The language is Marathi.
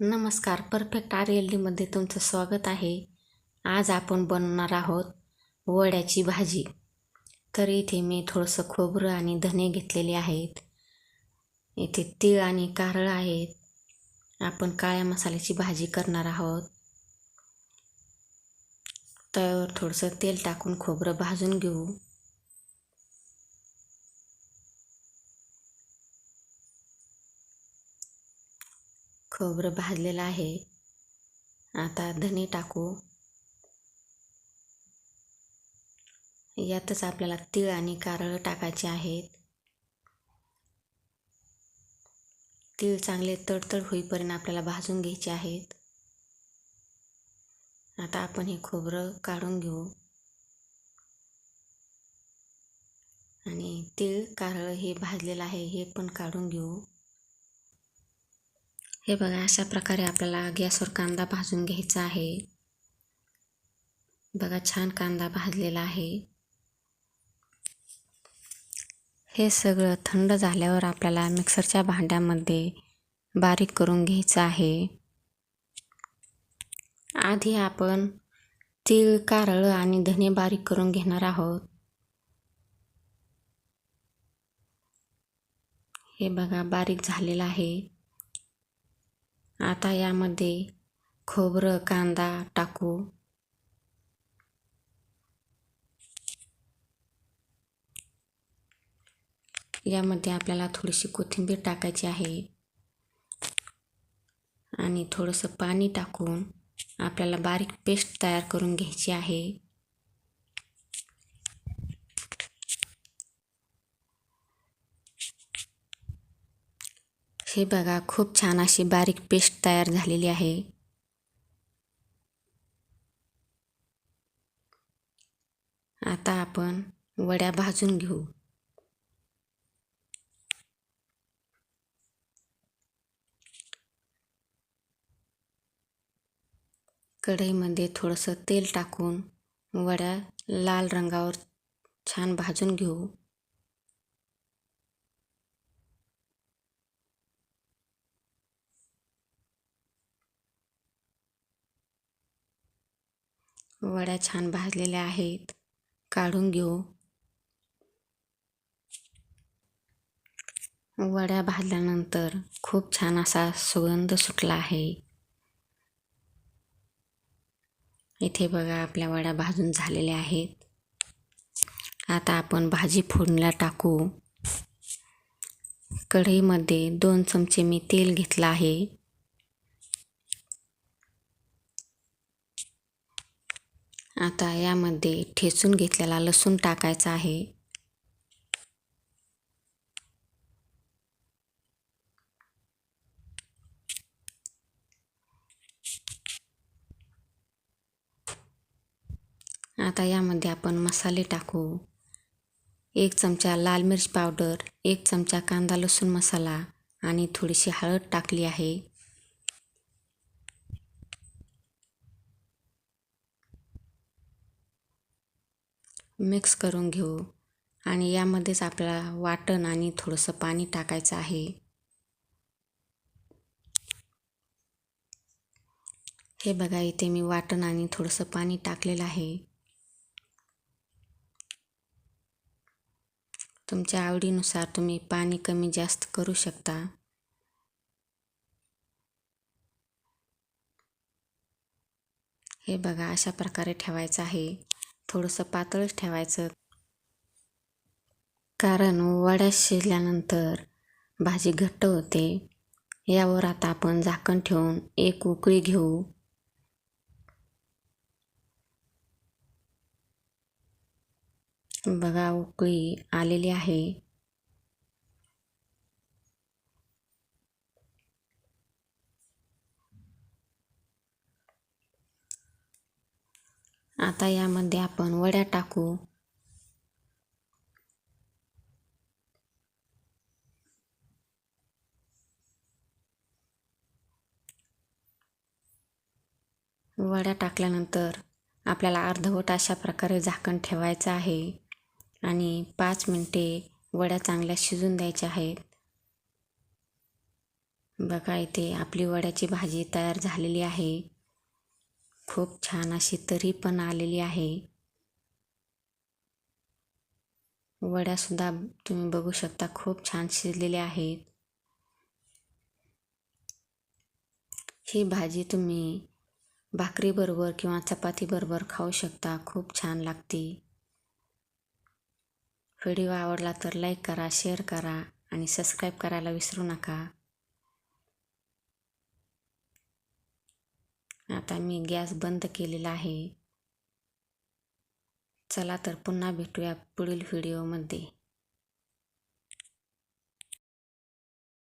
नमस्कार परफेक्ट आर एल डीमध्ये तुमचं स्वागत आहे. आज आपण बनवणार आहोत वड्याची भाजी. तर इथे मी थोडंसं खोबरं आणि धने घेतलेले आहेत. इथे तीळ आणि कारळ आहेत. आपण काळ्या मसाल्याची भाजी करणार आहोत. त्यावर थोडंसं तेल टाकून खोबरं भाजून घेऊ. खोबरं भाजलेलं आहे. आता धने टाकू. यातच आपल्याला तीळ आणि कारळ टाकायचे आहेत. तीळ चांगले तडतड होईपर्यंत आपल्याला भाजून घ्यायचे आहेत. आता आपण हे खोबरं काढून घेऊ. आणि तीळ कारळ हे भाजलेलं आहे हे पण काढून घेऊ. हे बघा अशा प्रकारे आपल्याला गॅसवर कांदा भाजून घ्यायचा आहे. बघा छान कांदा भाजलेला आहे. हे सगळं थंड झाल्यावर आपल्याला मिक्सरच्या भांड्यामध्ये बारीक करून घ्यायचं आहे. आधी आपण तीळ कारळ आणि धने बारीक करून घेणार आहोत. हे बघा बारीक झालेलं आहे. आता यामध्ये खोबरं कांदा टाकू. यामध्ये आपल्याला थोडीशी कोथिंबीर टाकायची आहे. आणि थोडंसं पाणी टाकून आपल्याला बारीक पेस्ट तयार करून घ्यायची आहे. हे बघा खूप छान अशी बारीक पेस्ट तयार झालेली आहे. आता आपण वड्या भाजून घेऊ. कढईमध्ये थोडंसं तेल टाकून वड्या लाल रंगावर छान भाजून घेऊ. वड्या छान भाजलेल्या आहेत. काढून घेऊ. वड्या भाजल्यानंतर खूप छान असा सुगंध सुटला आहे. इथे बघा आपल्या वड्या भाजून झालेल्या आहेत. आता आपण भाजी फोडणीला टाकू. कढईमध्ये दोन चमचे मी तेल घेतलं आहे. आता यामध्ये ठेचून घेतलेला लसूण टाकायचा आहे. आता यामध्ये आपण मसाले टाकू. एक चमचा लाल मिर्च पावडर एक चमचा कांदा लसूण मसाला आणि थोडीशी हळद टाकली आहे. मिक्स करून घेऊ. आणि यामध्येच आपला वाटण आणि थोडंसं पाणी टाकायचं आहे. हे बघा इथे मी वाटण आणि थोडंसं पाणी टाकलेलं आहे. तुमच्या आवडीनुसार तुम्ही पाणी कमी जास्त करू शकता. हे बघा अशा प्रकारे ठेवायचं आहे. थोडंसं पातळच ठेवायचं. कारण वड्या शिजल्यानंतर भाजी घट्ट होते. यावर आता आपण झाकण ठेवून एक उकळी घेऊ. बघा उकळी आलेली आहे. आता यामध्ये आपण वड्या टाकू. वड्या टाकल्यानंतर आपल्याला अर्धवट अशा प्रकारे झाकण ठेवायचं आहे आणि पाच मिनटे वड्या चांगल्या शिजून द्यायच्या आहेत. बघा इथे आपली वड्याची भाजी तयार झालेली आहे. खूप छान अशी तरी पण आलेली आहे. वड्यासुद्धा तुम्ही बघू शकता खूप छान शिजलेल्या आहेत. ही भाजी तुम्ही भाकरीबरोबर किंवा चपातीबरोबर खाऊ शकता खूप छान लागते. व्हिडिओ आवडला तर लाईक करा शेअर करा आणि सबस्क्राईब करायला विसरू नका. आता मी गॅस बंद केलेला आहे. चला तर पुन्हा भेटूया पुढील व्हिडिओमध्ये.